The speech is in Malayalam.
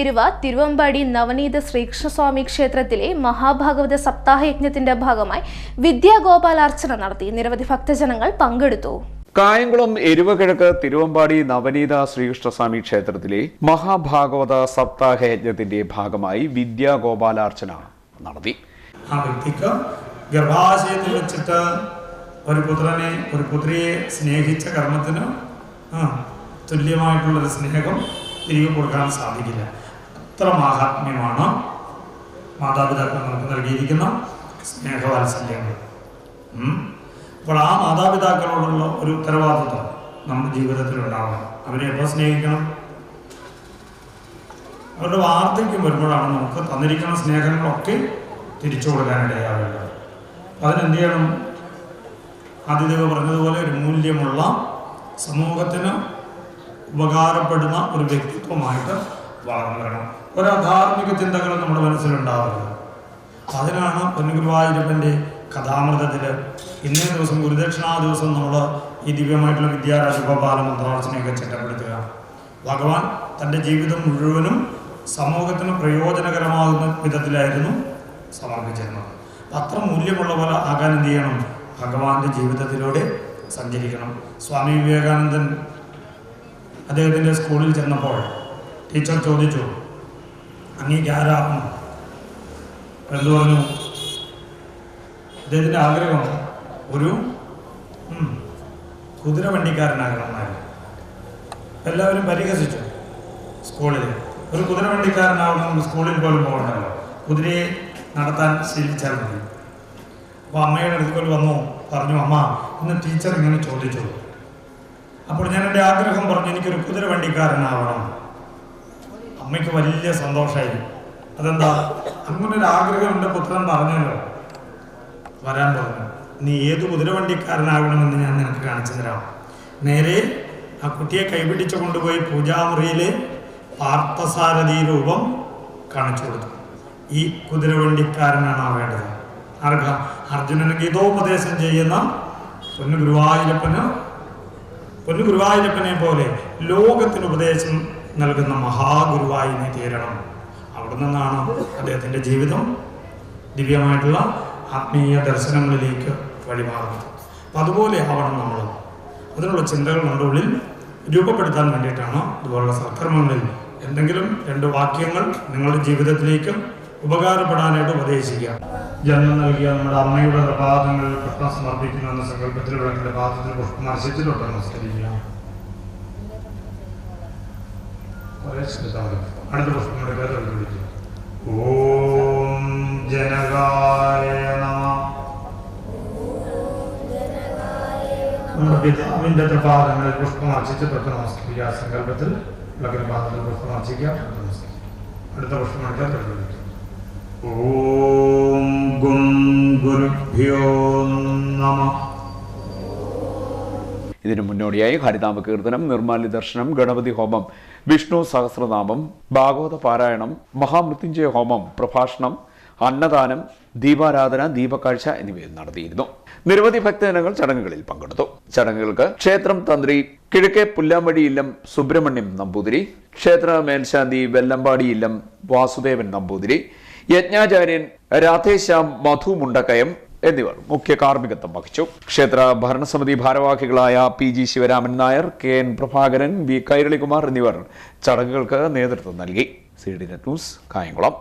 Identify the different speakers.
Speaker 1: ഇരുവ തിരുവമ്പാടി നവനീത ശ്രീകൃഷ്ണസ്വാമി ക്ഷേത്രത്തിലെ മഹാഭാഗവത സപ്താഹ യജ്ഞത്തിന്റെ ഭാഗമായി വിദ്യാഗോപാലാർച്ചന നടത്തി. നിരവധി ഭക്തജനങ്ങൾ പങ്കെടുത്തു.
Speaker 2: കായംകുളം എരുവകിഴക്ക് തിരുവമ്പാടി നവനീത ശ്രീകൃഷ്ണസ്വാമി ക്ഷേത്രത്തിലെ മഹാഭാഗവത സപ്താഹ യജ്ഞത്തിന്റെ ഭാഗമായി വിദ്യാഗോപാലാർച്ചന നടത്തി.
Speaker 3: ആ വ്യക്തിക്ക് ഗർഭാശയത്തിൽ വെച്ചിട്ട് ഒരു പുത്രനെ ഒരു പുത്രിയെ സ്നേഹിച്ച കർമ്മത്തിന് തുല്യമായിട്ടുള്ളൊരു സ്നേഹം തിരികെ കൊടുക്കാൻ സാധിക്കില്ല. അത്ര മാഹാത്മ്യമാണ് മാതാപിതാക്കൾ നമുക്ക് നൽകിയിരിക്കുന്ന സ്നേഹവാത്സല്യങ്ങൾ. അപ്പോൾ ആ മാതാപിതാക്കളോടുള്ള ഒരു ഉത്തരവാദിത്വം നമ്മുടെ ജീവിതത്തിൽ ഉണ്ടാവണം. അവരെ എപ്പോൾ സ്നേഹിക്കണം? അവരുടെ വാർദ്ധക്യം വരുമ്പോഴാണ് നമുക്ക് തന്നിരിക്കുന്ന സ്നേഹങ്ങളൊക്കെ തിരിച്ചു കൊടുക്കാനിടയാവേണ്ടത് അതിനെന്ത് ചെയ്യണം? ആദ്യദേവ പറഞ്ഞതുപോലെ ഒരു മൂല്യമുള്ള സമൂഹത്തിന് ഉപകാരപ്പെടുന്ന ഒരു വ്യക്തിത്വമായിട്ട് വളർന്നു ഒരു അധാർമിക ചിന്തകൾ നമ്മുടെ മനസ്സിലുണ്ടാവരുത്. അതിനാണ് പൊന്നുഗുരുവായൂരപ്പന്റെ കഥാമൃതത്തിൽ ഇന്നേ ദിവസം ഗുരുദക്ഷിണാ ദിവസം നമ്മൾ ഈ ദിവ്യമായിട്ടുള്ള വിദ്യാരാജഗോപാല മന്ത്രാർച്ചനയൊക്കെ ചിട്ടപ്പെടുത്തുക. ഭഗവാൻ തന്റെ ജീവിതം മുഴുവനും സമൂഹത്തിന് പ്രയോജനകരമാകുന്ന വിധത്തിലായിരുന്നു സമർപ്പിച്ചിരുന്നത്. അത്ര മൂല്യമുള്ള പോലെ ആകാൻ എന്ത് ചെയ്യണം? ഭഗവാന്റെ ജീവിതത്തിലൂടെ സഞ്ചരിക്കണം. സ്വാമി വിവേകാനന്ദൻ അദ്ദേഹത്തിന്റെ സ്കൂളിൽ ചെന്നപ്പോൾ ടീച്ചർ ചോദിച്ചു അങ്ങേക്ക് ആരാകും എന്തു പറഞ്ഞു അദ്ദേഹത്തിന്റെ ആഗ്രഹം ഒരു കുതിര വണ്ടിക്കാരനാകണം എന്നായിരുന്നു. എല്ലാവരും പരിഹസിച്ചു സ്കൂളിൽ. ഒരു കുതിര വണ്ടിക്കാരനാവണം സ്കൂളിൽ പോലും പോകണമല്ലോ കുതിരയെ നടത്താൻ ശീലിച്ചാൽ മതി. അപ്പോൾ അമ്മയുടെ അടുക്കൽ വന്നു പറഞ്ഞു അമ്മ ഇന്ന് ടീച്ചർ ഇങ്ങനെ ചോദിച്ചു. അപ്പോൾ ഞാൻ എന്റെ ആഗ്രഹം പറഞ്ഞു എനിക്കൊരു കുതിര വണ്ടിക്കാരനാവണം. അമ്മയ്ക്ക് വലിയ സന്തോഷമായി അതെന്താ? അങ്ങനെ ഒരു ആഗ്രഹം എന്റെ പുത്രൻ പറഞ്ഞല്ലോ. വരാൻ പറഞ്ഞു. നീ ഏത് കുതിരവണ്ടിക്കാരനാകണമെന്ന് ഞാൻ നിനക്ക് കാണിച്ചു തരാം. നേരെ ആ കുട്ടിയെ കൈപിടിച്ചു കൊണ്ടുപോയി പൂജാമുറിയിലെ പാർത്ഥസാരഥി രൂപം കാണിച്ചു കൊടുത്തു. ഈ കുതിരവണ്ടിക്കാരനാണ് ആവേണ്ടത് ആർക്ക? അർജുനന് ഗീതോപദേശം ചെയ്യുന്ന പൊന്നു ഗുരുവായൂരപ്പന് പൊന്നു ഗുരുവായൂരപ്പനെ പോലെ ലോകത്തിന് ഉപദേശം നൽകുന്ന മഹാഗുരുവായി നീ തീരണം അവിടെ നിന്നാണ് അദ്ദേഹത്തിന്റെ ജീവിതം. ദിവ്യമായിട്ടുള്ള ആത്മീയ ദർശനങ്ങളിലേക്ക് വഴിമാറുന്നത്. അപ്പം അതുപോലെ ആവണം നമ്മൾ. അതിനുള്ള ചിന്തകൾ നമ്മുടെ ഉള്ളിൽ രൂപപ്പെടുത്താൻ വേണ്ടിയിട്ടാണ് ഇതുപോലുള്ള സൽക്കർമ്മങ്ങളിൽ എന്തെങ്കിലും രണ്ട് വാക്യങ്ങൾ നിങ്ങളുടെ ജീവിതത്തിലേക്ക് ഉപകാരപ്പെടാനായിട്ട് ഉപദേശിക്കുക. ജന്മം നൽകിയ നമ്മുടെ അമ്മയുടെ പ്രഭാതങ്ങളിൽ പുഷ്പം സമർപ്പിക്കുന്ന എന്ന സങ്കല്പത്തിൽ വിളക്കിന്റെ പാദത്തിൽ പുഷ്പം നമസ്കരിക്കുക. അടുത്ത പുഷ്പം എടുക്കാതെ ഓം ജനകായ നമ. നമ്മുടെ പിതാവിന്റെ പ്രഭാതങ്ങളിൽ പുഷ്പം അർച്ചിച്ച് തൊട്ട് നമസ്കരിക്കുക. സങ്കല്പത്തിൽ വിളക്കിന്റെ പാദത്തിൽ പുഷ്പം അർച്ചിക്കുക. അടുത്ത പുഷ്പം എടുക്കാതെ നമ
Speaker 2: ഇതിനു മുന്നോടിയായി ഹരിതാമ കീർത്തനം നിർമാല്യ ദർശനം ഗണപതി ഹോമം വിഷ്ണു സഹസ്രനാമം ഭാഗവത പാരായണം മഹാമൃത്യുഞ്ജയ ഹോമം പ്രഭാഷണം അന്നദാനം ദീപാരാധന ദീപക്കാഴ്ച എന്നിവയിൽ നടത്തിയിരുന്നു. നിരവധി ഭക്തജനങ്ങൾ ചടങ്ങുകളിൽ പങ്കെടുത്തു. ചടങ്ങുകൾക്ക് ക്ഷേത്രം തന്ത്രി കിഴക്കേ പുല്ലാമ്പടി ഇല്ലം സുബ്രഹ്മണ്യം നമ്പൂതിരി ക്ഷേത്ര മേൽശാന്തി വെല്ലമ്പാടി ഇല്ലം വാസുദേവൻ നമ്പൂതിരി യജ്ഞാചാര്യൻ രാധേശ്യാം മധു മുണ്ടക്കയം എന്നിവർ മുഖ്യ കാർമ്മികത്വം വഹിച്ചു. ക്ഷേത്ര ഭരണസമിതി ഭാരവാഹികളായ P G Sivaraman Nair K N Prabhakaran V Kairalikumar എന്നിവർ ചടങ്ങുകൾക്ക് നേതൃത്വം നൽകി. C D Net News Kayamkulam.